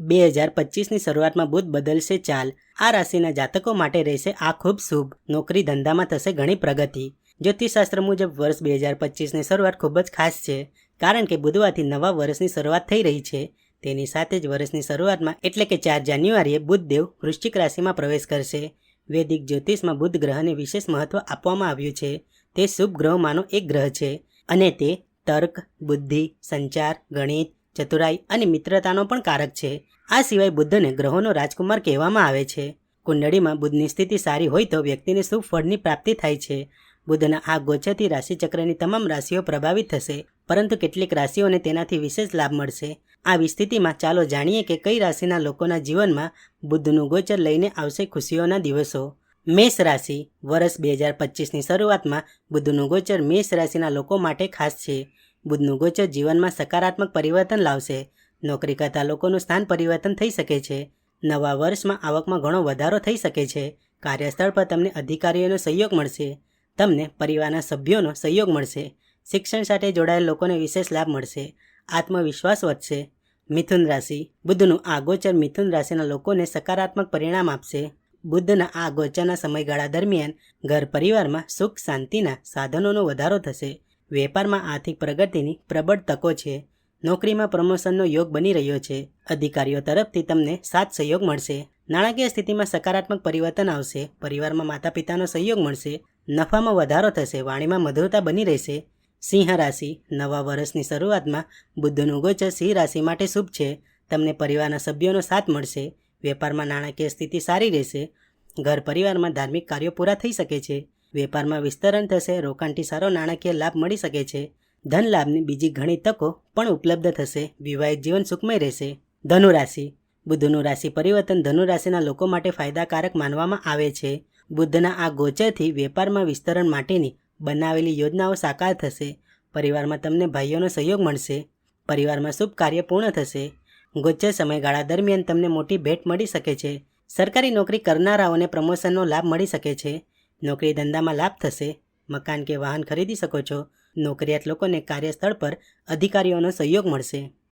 બે હજાર પચીસની શરૂઆતમાં બુધ બદલશે ચાલ. આ રાશિના જાતકો માટે રહેશે આ ખૂબ શુભ. નોકરી ધંધામાં થશે ઘણી પ્રગતિ. જ્યોતિષશાસ્ત્ર મુજબ વર્ષ બે હજાર પચીસની શરૂઆત ખૂબ જ ખાસ છે, કારણ કે બુધવારથી નવા વર્ષની શરૂઆત થઈ રહી છે. તેની સાથે જ વર્ષની શરૂઆતમાં એટલે કે ચાર જાન્યુઆરીએ બુધદેવ વૃશ્ચિક રાશિમાં પ્રવેશ કરશે. વૈદિક જ્યોતિષમાં બુધ ગ્રહને વિશેષ મહત્વ આપવામાં આવ્યું છે. તે શુભ ગ્રહોમાંનો એક ગ્રહ છે અને તે તર્ક, બુદ્ધિ, સંચાર, ગણિત ચતુરાઈ અને મિત્રતાનો પણ કારક છે. આ સિવાય બુદ્ધને ગ્રહોનો રાજકુમાર કહેવામાં આવે છે. કુંડળીમાં બુદ્ધની સ્થિતિ સારી હોય તો વ્યક્તિને શુભ ફળની પ્રાપ્તિ થાય છે. બુદ્ધના આ ગોચરથી રાશિચક્રની તમામ રાશિઓ પ્રભાવિત થશે, પરંતુ કેટલીક રાશિઓને તેનાથી વિશેષ લાભ મળશે. આવી સ્થિતિમાં ચાલો જાણીએ કે કઈ રાશિના લોકોના જીવનમાં બુદ્ધનું ગોચર લઈને આવશે ખુશીઓના દિવસો. મેષ રાશિ, વર્ષ બે હજાર પચીસની શરૂઆતમાં બુદ્ધનું ગોચર મેષ રાશિના લોકો માટે ખાસ છે. બુધનું ગોચર જીવનમાં સકારાત્મક પરિવર્તન લાવશે. નોકરી કરતા લોકોનું સ્થાન પરિવર્તન થઈ શકે છે. નવા વર્ષમાં આવકમાં ઘણો વધારો થઈ શકે છે. કાર્યસ્થળ પર તમને અધિકારીઓનો સહયોગ મળશે. તમને પરિવારના સભ્યોનો સહયોગ મળશે. શિક્ષણ સાથે જોડાયેલ લોકોને વિશેષ લાભ મળશે. આત્મવિશ્વાસ વધશે. મિથુન રાશિ. બુધનું આ ગોચર મિથુન રાશિના લોકોને સકારાત્મક પરિણામ આપશે. બુદ્ધના આ ગોચરના સમયગાળા દરમિયાન ઘર પરિવારમાં સુખ, શાંતિના સાધનોનો વધારો થશે. વેપારમાં આર્થિક પ્રગતિની પ્રબળ તકો છે. નોકરીમાં પ્રમોશનનો યોગ બની રહ્યો છે. અધિકારીઓ તરફથી તમને સાથ સહયોગ મળશે. નાણાકીય સ્થિતિમાં સકારાત્મક પરિવર્તન આવશે. પરિવારમાં માતા પિતાનો સહયોગ મળશે. નફામાં વધારો થશે. વાણીમાં મધુરતા બની રહેશે. સિંહ રાશિ. નવા વર્ષની શરૂઆતમાં બુદ્ધનું ગોચર સિંહ રાશિ માટે શુભ છે. તમને પરિવારના સભ્યોનો સાથ મળશે. વેપારમાં નાણાકીય સ્થિતિ સારી રહેશે. ઘર પરિવારમાં ધાર્મિક કાર્યો પૂરા થઈ શકે છે. વેપારમાં વિસ્તરણ થશે, રોકાણથી સારો નાણાકીય લાભ મળી શકે છે. ધન લાભની બીજી ઘણી તકો પણ ઉપલબ્ધ થશે. વિવાહિત જીવન સુખમય રહેશે. ધનુ રાશિ બુદ્ધનું રાશિ પરિવર્તન ધનુ રાશિના લોકો માટે ફાયદાકારક માનવામાં આવે છે. બુદ્ધના આ ગોચરથી વેપારમાં વિસ્તરણ માટેની બનાવેલી યોજનાઓ સાકાર થશે. પરિવારમાં તમને ભાઈઓનો સહયોગ મળશે. પરિવારમાં શુભ કાર્ય પૂર્ણ થશે. ગોચર સમયગાળા દરમિયાન તમને મોટી ભેટ મળી શકે છે. સરકારી નોકરી કરનારાઓને પ્રમોશનનો લાભ મળી શકે છે. નોકરી ધંધામાં લાભ થશે. મકાન કે વાહન ખરીદી શકો છો. નોકરિયાત લોકોને કાર્યસ્થળ પર અધિકારીઓનો સહયોગ મળશે.